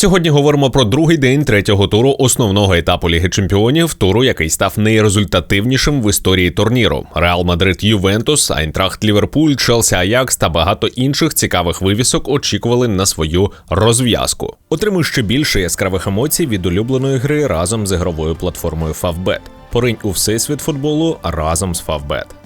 Сьогодні говоримо про другий день третього туру основного етапу Ліги Чемпіонів, туру, який став найрезультативнішим в історії турніру. Реал Мадрид, Ювентус, Айнтрахт, Ліверпуль, Челсі, Аякс та багато інших цікавих вивісок очікували на свою розв'язку. Отримуй ще більше яскравих емоцій від улюбленої гри разом з ігровою платформою Favbet. Поринь у всесвіт футболу разом з Favbet.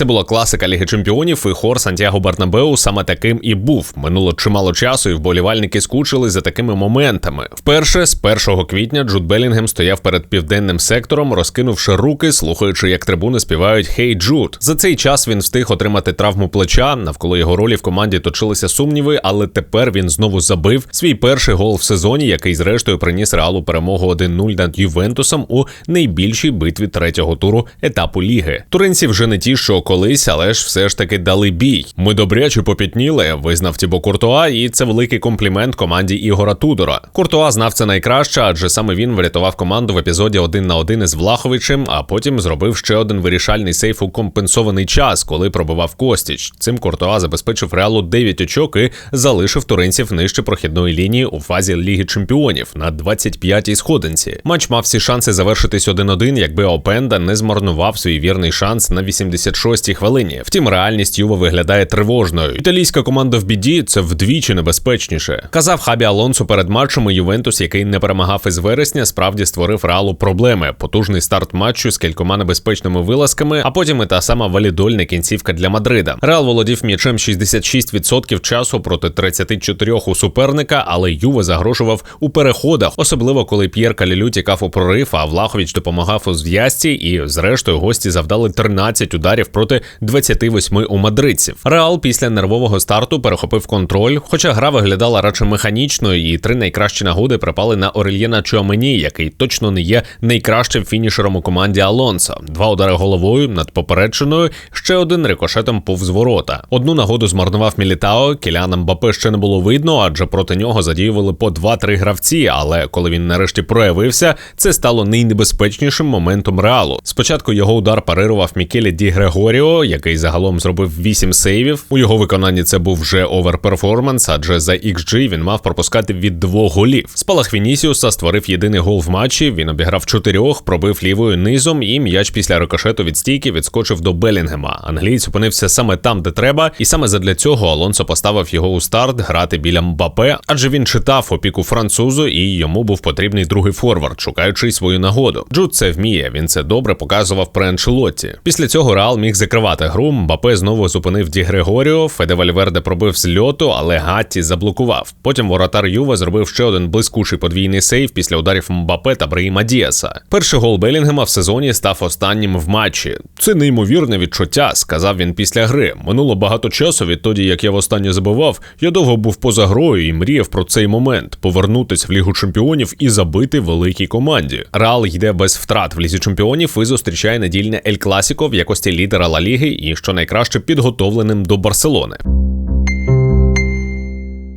Це була класика Ліги Чемпіонів, і хор Сантьяго Барнабеу саме таким і був. Минуло чимало часу, і вболівальники скучили за такими моментами. Вперше з 1 квітня Джуд Белінгем стояв перед південним сектором, розкинувши руки, слухаючи, як трибуни співають «Хей, Джуд». За цей час він встиг отримати травму плеча. Навколо його ролі в команді точилися сумніви, але тепер він знову забив свій перший гол в сезоні, який зрештою приніс реалу перемогу 1-0 над Ювентусом у найбільшій битві третього туру етапу ліги. Туринці вже не ті, що колись, але ж все ж таки дали бій. Ми добряче попітніли, визнав Тібо Куртуа, і це великий комплімент команді Ігора Тудора. Куртуа знав це найкраще, адже саме він врятував команду в епізоді один на один із Влаховичем, а потім зробив ще один вирішальний сейф у компенсований час, коли пробивав Костіч. Цим Куртуа забезпечив реалу 9 очок і залишив туринців нижче прохідної лінії у фазі Ліги Чемпіонів на 25-й сходинці. Матч мав всі шанси завершитись 1-1, якби Опенда не змарнував свій вірний шанс на 86 шостій хвилині. Втім, реальність Юва виглядає тривожною. Італійська команда в біді це вдвічі небезпечніше. Казав Хабі Алонсо перед матчем Ювентус, який не перемагав із вересня, справді створив реалу проблеми. Потужний старт матчу з кількома небезпечними вилазками, а потім і та сама валідольна кінцівка для Мадрида. Реал володів м'ячем 66% часу проти 34 у суперника, але Юве загрожував у переходах, особливо коли П'єр Калілю тікав у прорив, а Влахович допомагав у зв'язці, і зрештою гості завдали 13 ударів проти проти 28 у мадридців. Реал після нервового старту перехопив контроль, хоча гра виглядала радше механічною, і три найкращі нагоди припали на Орельєна Чуамені, який точно не є найкращим фінішером у команді Алонсо. Два удари головою над попередженою, ще один рикошетом повз ворота. Одну нагоду змарнував Мілітао. Кіляна Мбапе ще не було видно, адже проти нього задіювали по 2-3 гравці. Але коли він нарешті проявився, це стало найнебезпечнішим моментом реалу. Спочатку його удар парирував Мікелі Ді Грегоріо, Маріо, який загалом зробив 8 сейвів. У його виконанні це був вже оверперформанс, адже за XG він мав пропускати від двох голів. Спалах Вінісіуса створив єдиний гол в матчі. Він обіграв чотирьох, пробив лівою низом, і м'яч після рикошету від стійки відскочив до Белінгема. Англієць опинився саме там, де треба, і саме задля цього Алонсо поставив його у старт грати біля Мбапе, адже він читав опіку французу, і йому був потрібний другий форвард, шукаючи свою нагоду. Джуд це вміє. Він це добре показував при Анчелотті. Після цього Реал міг закривати гру. Мбапе знову зупинив Ді Грегоріо. Феде Вальверде пробив з льоту, але Гатті заблокував. Потім воротар Юва зробив ще один блискучий подвійний сейв після ударів Мбапе та Браїма Діаса. Перший гол Белінгема в сезоні став останнім в матчі. Це неймовірне відчуття, сказав він після гри. Минуло багато часу відтоді, як я востаннє забував. Я довго був поза грою і мріяв про цей момент повернутись в лігу чемпіонів і забити великій команді. Реал йде без втрат в лізі чемпіонів і зустрічає недільне Ель Класіко в якості лідера Ла Ліги і що найкраще підготовленим до Барселони.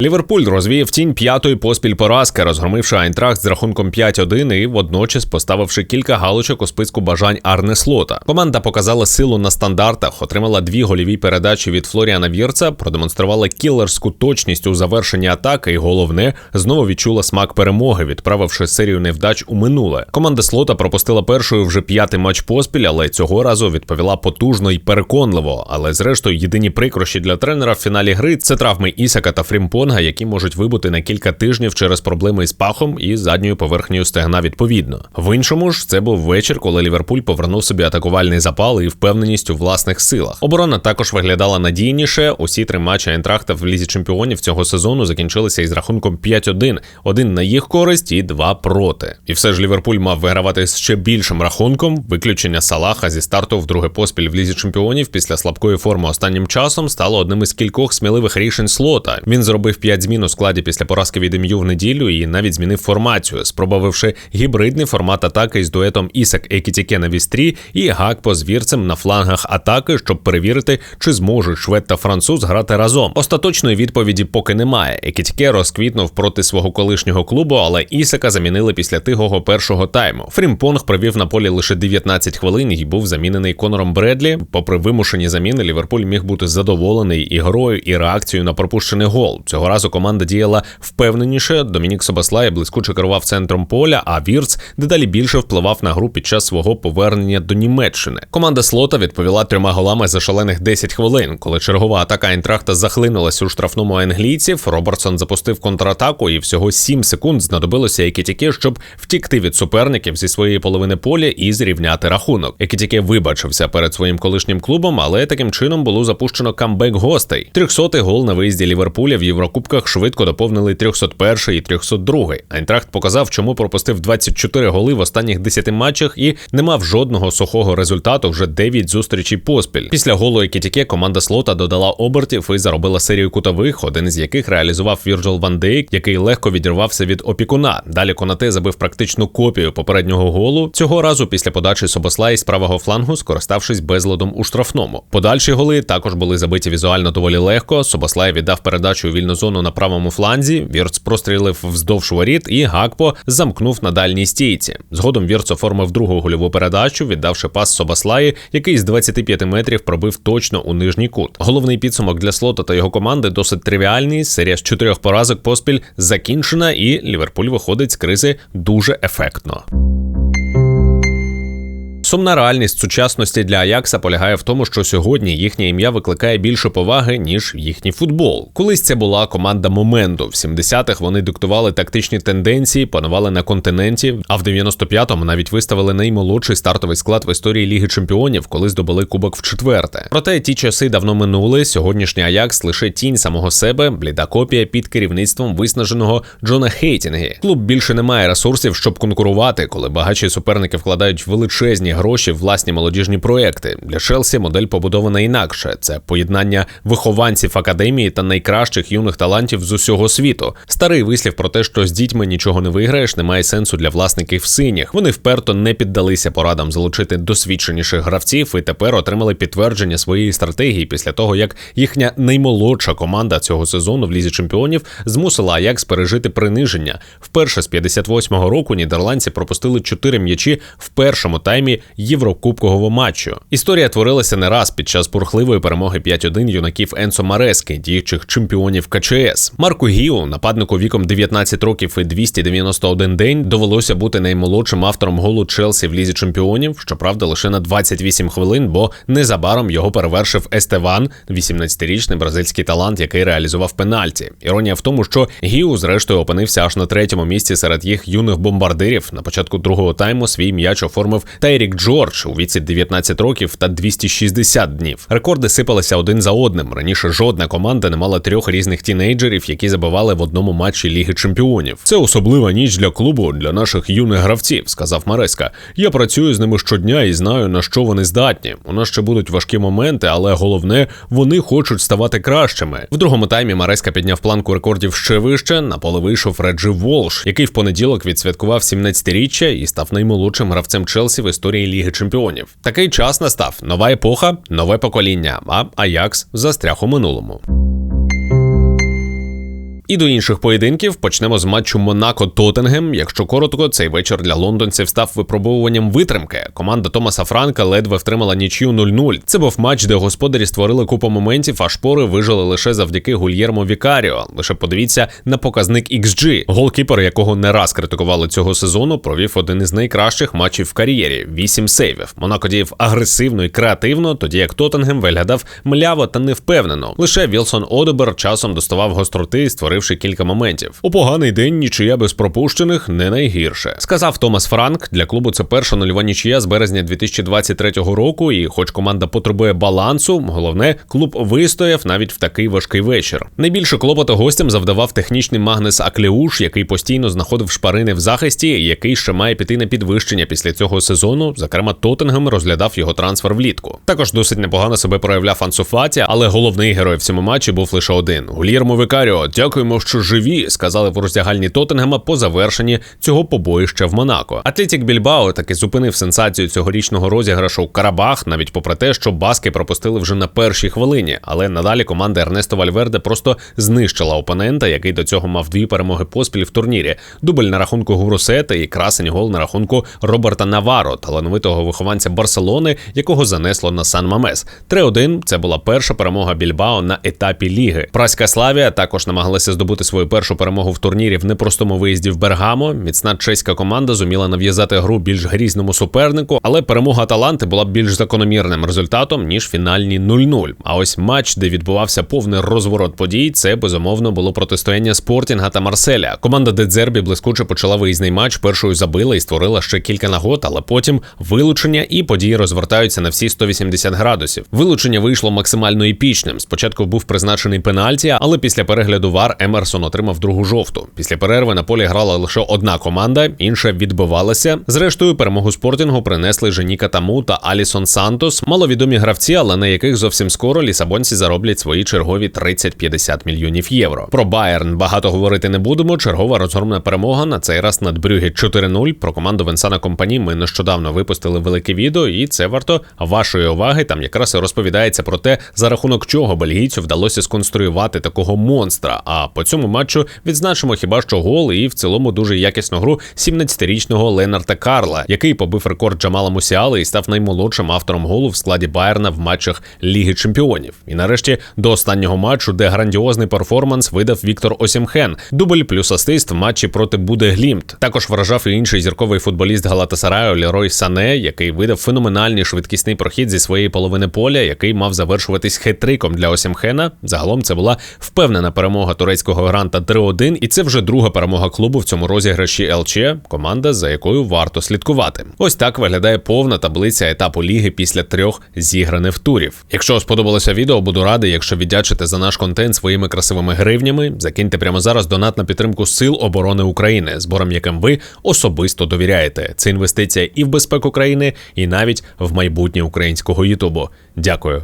Ліверпуль розвіяв тінь п'ятої поспіль поразки, розгромивши Айнтрахт з рахунком 5-1 і водночас поставивши кілька галочок у списку бажань Арне Слота. Команда показала силу на стандартах, отримала дві голіві передачі від Флоріана Вірца, продемонструвала кілерську точність у завершенні атаки, і головне знову відчула смак перемоги, відправивши серію невдач у минуле. Команда слота пропустила першою вже п'ятий матч поспіль, але цього разу відповіла потужно і переконливо. Але зрештою єдині прикрощі для тренера в фіналі гри це травми Ісака та Фрімпонга фланга, які можуть вибути на кілька тижнів через проблеми із пахом і задньою поверхнею стегна відповідно. В іншому ж це був вечір, коли Ліверпуль повернув собі атакувальний запал і впевненість у власних силах. Оборона також виглядала надійніше. Усі три матчі Айнтрахта в лізі чемпіонів цього сезону закінчилися із рахунком 5-1. один на їх користь і два проти. І все ж Ліверпуль мав вигравати з ще більшим рахунком. Виключення Салаха зі старту в друге поспіль в лізі чемпіонів після слабкої форми останнім часом стало одним із кількох сміливих рішень слота. Він зробив зробив 5 змін у складі після поразки від ім'ю в неділю і навіть змінив формацію, спробувавши гібридний формат атаки з дуетом Ісак Екітіке на вістрі і Гакпо з вірцем на флангах атаки, щоб перевірити, чи зможуть швед та француз грати разом. Остаточної відповіді поки немає. Екітіке розквітнув проти свого колишнього клубу, але Ісака замінили після тихого першого тайму. Фрімпонг провів на полі лише 19 хвилин і був замінений Конором Бредлі. Попри вимушені заміни, Ліверпуль міг бути задоволений ігрою і реакцією на пропущений гол. Цього разу команда діяла впевненіше. Домінік Собаслай блискуче керував центром поля, а Вірц дедалі більше впливав на гру під час свого повернення до Німеччини. Команда слота відповіла трьома голами за шалених 10 хвилин. Коли чергова атака Айнтрахта захлинулась у штрафному англійців, Робертсон запустив контратаку, і всього 7 секунд знадобилося Екітіке, щоб втікти від суперників зі своєї половини поля і зрівняти рахунок. Екітіке вибачився перед своїм колишнім клубом, але таким чином було запущено камбек гостей. 300-й гол на виїзді Ліверпуля в Єврокубках швидко доповнили 301 і 302. Айнтрахт показав, чому пропустив 24 голи в останніх 10 матчах і не мав жодного сухого результату вже 9 зустрічей поспіль. Після голу Екітіке команда слота додала обертів і заробила серію кутових, один з яких реалізував Вірджил Ван Дейк, який легко відірвався від опікуна. Далі Конате забив практичну копію попереднього голу. Цього разу після подачі Собослай з правого флангу, скориставшись безладом у штрафному. Подальші голи також були забиті візуально доволі легко. Собослай віддав передачу у вільну зону на правому фланзі. Вірц прострілив вздовж воріт, і Гакпо замкнув на дальній стійці. Згодом Вірц оформив другу гольову передачу, віддавши пас Собослаї, який з 25 метрів пробив точно у нижній кут. Головний підсумок для слота та його команди досить тривіальний. Серія з чотирьох поразок поспіль закінчена, і Ліверпуль виходить з кризи дуже ефектно. Сумна реальність сучасності для Аякса полягає в тому, що сьогодні їхнє ім'я викликає більше поваги ніж їхній футбол. Колись це була команда моменту. В 70-х вони диктували тактичні тенденції, панували на континенті. А в 95-му навіть виставили наймолодший стартовий склад в історії Ліги Чемпіонів, коли здобули кубок в четверте. Проте ті часи давно минули. Сьогоднішній Аякс лише тінь самого себе, бліда копія під керівництвом виснаженого Джона Хейтінги. Клуб більше не має ресурсів, щоб конкурувати, коли багатші суперники вкладають величезні гроші в власні молодіжні проекти. Для Челсі модель побудована інакше: це поєднання вихованців академії та найкращих юних талантів з усього світу. Старий вислів про те, що з дітьми нічого не виграєш, не має сенсу для власників синіх. Вони вперто не піддалися порадам залучити досвідченіших гравців і тепер отримали підтвердження своєї стратегії після того, як їхня наймолодша команда цього сезону в лізі чемпіонів змусила Аякс пережити приниження. Вперше з 58-го року нідерландці пропустили 4 м'ячі в першому таймі єврокубкового матчу. Історія творилася не раз під час бурхливої перемоги 5-1 юнаків Енсо Марески, діючих чемпіонів КЧС. Марку Гіу, нападнику віком 19 років і 291 день, довелося бути наймолодшим автором голу Челсі в лізі чемпіонів. Щоправда, лише на 28 хвилин, бо незабаром його перевершив Естеван, 18-річний бразильський талант, який реалізував пенальті. Іронія в тому, що Гіу, зрештою, опинився аж на третьому місці серед їх юних бомбардирів. На початку другого тайму свій м'яч оформив Тайрік Джордж у віці 19 років та 260 днів. Рекорди сипалися один за одним. Раніше жодна команда не мала трьох різних тінейджерів, які забивали в одному матчі Ліги Чемпіонів. Це особлива ніч для клубу, для наших юних гравців, сказав Мареска. Я працюю з ними щодня і знаю на що вони здатні. У нас ще будуть важкі моменти, але головне, вони хочуть ставати кращими. В другому таймі Мареска підняв планку рекордів ще вище. На поле вийшов Реджі Волш, який в понеділок відсвяткував 17-річчя і став наймолодшим гравцем Челсі в історії Ліги Чемпіонів. Такий час настав нова епоха, нове покоління. А Аякс застряг у минулому. І до інших поєдинків почнемо з матчу Монако Тоттенгем. Якщо коротко, цей вечір для лондонців став випробовуванням витримки. Команда Томаса Франка ледве втримала нічю 0-0. Це був матч, де господарі створили купу моментів, а шпори вижили лише завдяки Гульєрмо Вікаріо. Лише подивіться на показник XG. Голкіпер, якого не раз критикували цього сезону, провів один із найкращих матчів в кар'єрі 8 сейвів. Монако діяв агресивно і креативно, тоді як Тоттенгем виглядав мляво та невпевнено. Лише Вілсон Одебер часом доставав гостроти і створив створивши кілька моментів. У поганий день нічия без пропущених не найгірше. Сказав Томас Франк. Для клубу це перша нульова нічия з березня 2023 року. І, хоч команда потребує балансу, головне, клуб вистояв навіть в такий важкий вечір. Найбільше клопоту гостям завдавав технічний Магнес Аклеуш, який постійно знаходив шпарини в захисті, який ще має піти на підвищення після цього сезону. Зокрема, Тоттенгем розглядав його трансфер влітку. Також досить непогано себе проявляв Ансуфаті, але головний герой в цьому матчі був лише один. Гулірмо Викаріо. Дякую Дякуємо, що живі, сказали в роздягальні Тоттенгема по завершенні цього побоїща в Монако. Атлетік Більбао таки зупинив сенсацію цьогорічного розіграшу Карабах, навіть попри те, що баски пропустили вже на першій хвилині. Але надалі команда Ернесто Вальверде просто знищила опонента, який до цього мав дві перемоги поспіль в турнірі. Дубль на рахунку Гурусета і красень гол на рахунку Роберта Наваро, талановитого вихованця Барселони, якого занесло на Сан Мамес. 3-1 – це була перша перемога Більбао на етапі ліги. Праська Славія також намагалася здобути свою першу перемогу в турнірі в непростому виїзді в Бергамо. Міцна чеська команда зуміла нав'язати гру більш грізному супернику, але перемога Аталанти була більш закономірним результатом ніж фінальні 0-0. А ось матч, де відбувався повний розворот подій, це безумовно було протистояння Спортінга та Марселя. Команда Дедзербі блискуче почала виїзний матч, першою забила і створила ще кілька нагод, але потім вилучення і події розвертаються на всі 180 градусів. Вилучення вийшло максимально епічним. Спочатку був призначений пенальті, але після перегляду вар Емерсон отримав другу жовту. Після перерви на полі грала лише одна команда, інша відбивалася. Зрештою, перемогу спортінгу принесли Женіка Таму та Алісон Сантос, маловідомі гравці, але на яких зовсім скоро лісабонці зароблять свої чергові 30-50 мільйонів євро. Про Байерн багато говорити не будемо. Чергова розгромна перемога на цей раз над Брюге 4-0. Про команду Венсана Компані ми нещодавно випустили велике відео, і це варто вашої уваги. Там якраз і розповідається про те, за рахунок чого бельгійцю вдалося сконструювати такого монстра. А по цьому матчу відзначимо хіба що гол і в цілому дуже якісну гру 17-річного Ленарта Карла, який побив рекорд Джамала Мусіали і став наймолодшим автором голу в складі Байерна в матчах Ліги Чемпіонів. І нарешті до останнього матчу, де грандіозний перформанс видав Віктор Осімхен, дубль плюс асист в матчі проти Буде Глімт. Також вражав і інший зірковий футболіст Галатасараю Лерой Сане, який видав феноменальний швидкісний прохід зі своєї половини поля, який мав завершуватись хет-триком для Осімхена. Загалом це була впевнена перемога турецького гранта 3-1, і це вже друга перемога клубу в цьому розіграші ЛЧ, команда, за якою варто слідкувати. Ось так виглядає повна таблиця етапу ліги після трьох зіграних турів. Якщо сподобалося відео, буду радий, якщо віддячите за наш контент своїми красивими гривнями. Закиньте прямо зараз донат на підтримку Сил оборони України, збором яким ви особисто довіряєте. Це інвестиція і в безпеку країни, і навіть в майбутнє українського Ютубу. Дякую.